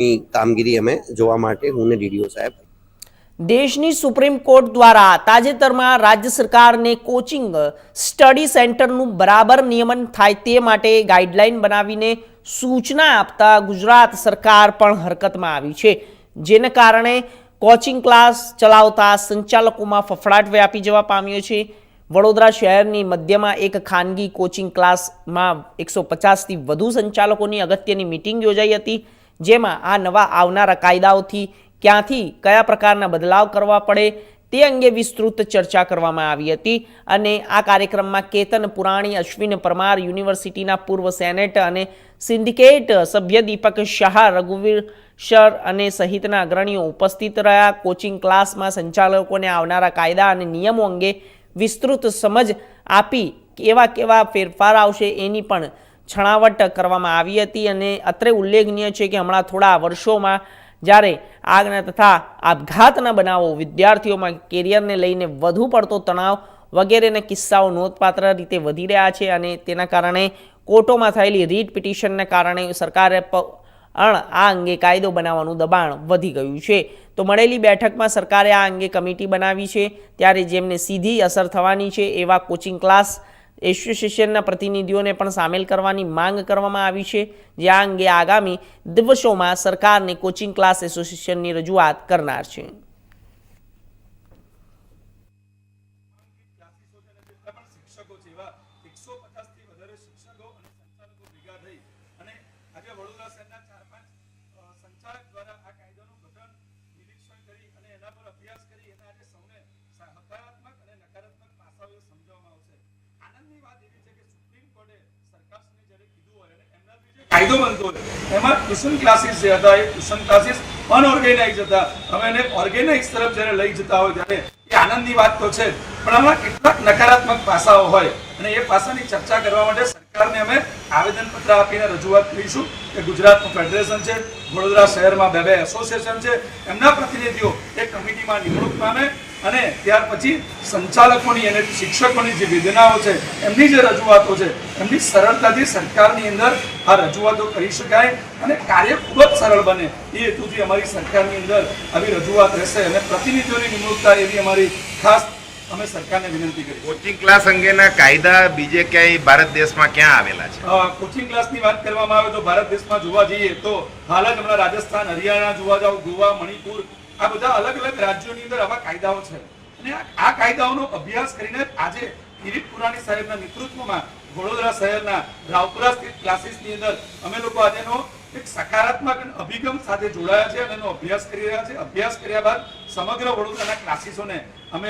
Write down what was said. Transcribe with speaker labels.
Speaker 1: ની કામગીરી અમે જોવા માટે હું ડીડીઓ સાહેબ.
Speaker 2: દેશની સુપ્રીમ કોર્ટ દ્વારા તાજેતરમાં રાજ્ય સરકારને કોચિંગ સ્ટડી સેન્ટરનું બરાબર નિયમન થાય તે માટે ગાઈડલાઈન બનાવીને સૂચના આપતા ગુજરાત સરકાર પણ હરકતમાં આવી છે. જેને કારણે કોચિંગ ક્લાસ ચલાવતા સંચાલકોમાં ફફડાટ વ્યાપી જવા પામ્યો છે. વડોદરા શહેરની મધ્યમાં એક ખાનગી કોચિંગ ક્લાસમાં એકસો પચાસથી વધુ સંચાલકોની અગત્યની મિટિંગ યોજાઈ હતી. જેમાં આ નવા આવનારા કાયદાઓથી ક્યાંથી કયા પ્રકારના બદલાવ કરવા પડે તે અંગે વિસ્તૃત ચર્ચા કરવામાં આવી હતી અને આ કાર્યક્રમમાં કેતન પુરાણી, અશ્વિન પરમાર યુનિવર્સિટીના પૂર્વ સેનેટ અને સિન્ડિકેટ સભ્ય દીપક શાહ, રઘુવીર શર અને સહિતના અગ્રણીઓ ઉપસ્થિત રહ્યા. કોચિંગ ક્લાસમાં સંચાલકોને આવનારા કાયદા અને નિયમો અંગે વિસ્તૃત સમજ આપી કેવા કેવા ફેરફાર આવશે એની પણ છણાવટ કરવામાં આવી હતી અને અત્રે ઉલ્લેખનીય છે કે હમણાં થોડા વર્ષોમાં જ્યારે આગના તથા આપઘાતના બનાવો વિદ્યાર્થીઓમાં કેરિયરને લઈને વધુ પડતો તણાવ વગેરેના કિસ્સાઓ નોંધપાત્ર રીતે વધી રહ્યા છે અને તેના કારણે કોર્ટોમાં થયેલી રીટ પિટિશનને કારણે સરકારે અણ આ અંગે કાયદો બનાવવાનું દબાણ વધી ગયું છે. તો મળેલી બેઠકમાં સરકારે આ અંગે કમિટી બનાવી છે. ત્યારે જેમને સીધી અસર થવાની છે એવા કોચિંગ ક્લાસ એસોસિએશનના પ્રતિનિધિઓને પણ સામેલ કરવાની માંગ કરવામાં આવી છે. જે આ અંગે આગામી દિવસોમાં સરકારને કોચિંગ ક્લાસ એસોસિએશનની રજૂઆત કરનાર છે.
Speaker 3: શિક્ષકો અને સંચાલકો ભેગા થઈ અને આજે વડોદરા શહેરના ચાર પાંચ અ, સંચાલક દ્વારા આ કાયદાનું ગઠન નિરીક્ષણ કરી અને એના પર અભ્યાસ કરી અને આજે સૌને સા- હકારાત્મક અને નકારાત્મક પાસાઓ સમજાવવામાં આવશે આનંદની વાત એવી છે કે સુપ્રીમ કોર્ટે સરકારશ્રીને જ્યારે કીધું હોય અને એમના જે કાયદો બનતો હોય. એમાં ટ્યુશન ક્લાસીસ જે હતા, એ ટ્યુશન ક્લાસીસ અનઓર્ગેનાઇઝ હતા. હવે એને ઓર્ગેનાઇઝ તરફ જ્યારે લઈ જતા હોય ત્યારે એ આનંદની વાત તો છે પણ આમાં કેટલાક નકારાત્મક પાસાઓ હોય. અને એ પાસાની ચર્ચા કરવા માટે સરકારને અમે આવેદનપત્ર આપીને રજૂઆત કરીશું કે ગુજરાતનું ફેડરેશન છે, વડોદરા શહેરમાં બે બે એસોસિએશન છે. એમના પ્રતિનિધિઓ એ કમિટીમાં નિમણૂક પામે અને ત્યાર પછી સંચાલકોની અને શિક્ષકોની જે વેદનાઓ છે એમની જે રજૂઆતો છે એમની સરળતાથી સરકારની અંદર આ રજૂઆતો કરી શકાય અને કાર્ય ખૂબ જ સરળ બને. એ હેતુથી અમારી સરકારની અંદર આવી રજૂઆત રહેશે અને પ્રતિનિધિઓની નિમણૂક થાય એવી અમારી ખાસ અમે સરકારને વિનંતી કરી
Speaker 4: કોચિંગ ક્લાસ અંગેના કાયદા બીજે ક્યાંય ભારત દેશમાં ક્યાં આવેલા છે?
Speaker 3: કોચિંગ ક્લાસની વાત કરવામાં આવે તો ભારત દેશમાં જોવા જઈએ તો હાલ જ હમણાં રાજસ્થાન હરિયાણા જોવા જાવ ગોવા મણિપુર આ બધા અલગ અલગ રાજ્યોની અંદર આવા કાયદાઓ છે. અને આ- કાયદાઓનો અભ્યાસ કરીને આજે કિરીટ પુરાણી સાહેબના નેતૃત્વમાં વડોદરા શહેરના રાવપુરા સ્થિત ક્લાસીસની અંદર અમે લોકો આજેનો એક સકારાત્મક અભિગમ સાથે જોડાયા છે અને એનો અભ્યાસ કરી રહ્યા છે. અભ્યાસ કર્યા બાદ સમગ્ર વડોદરાના ક્લાસીસોને અમે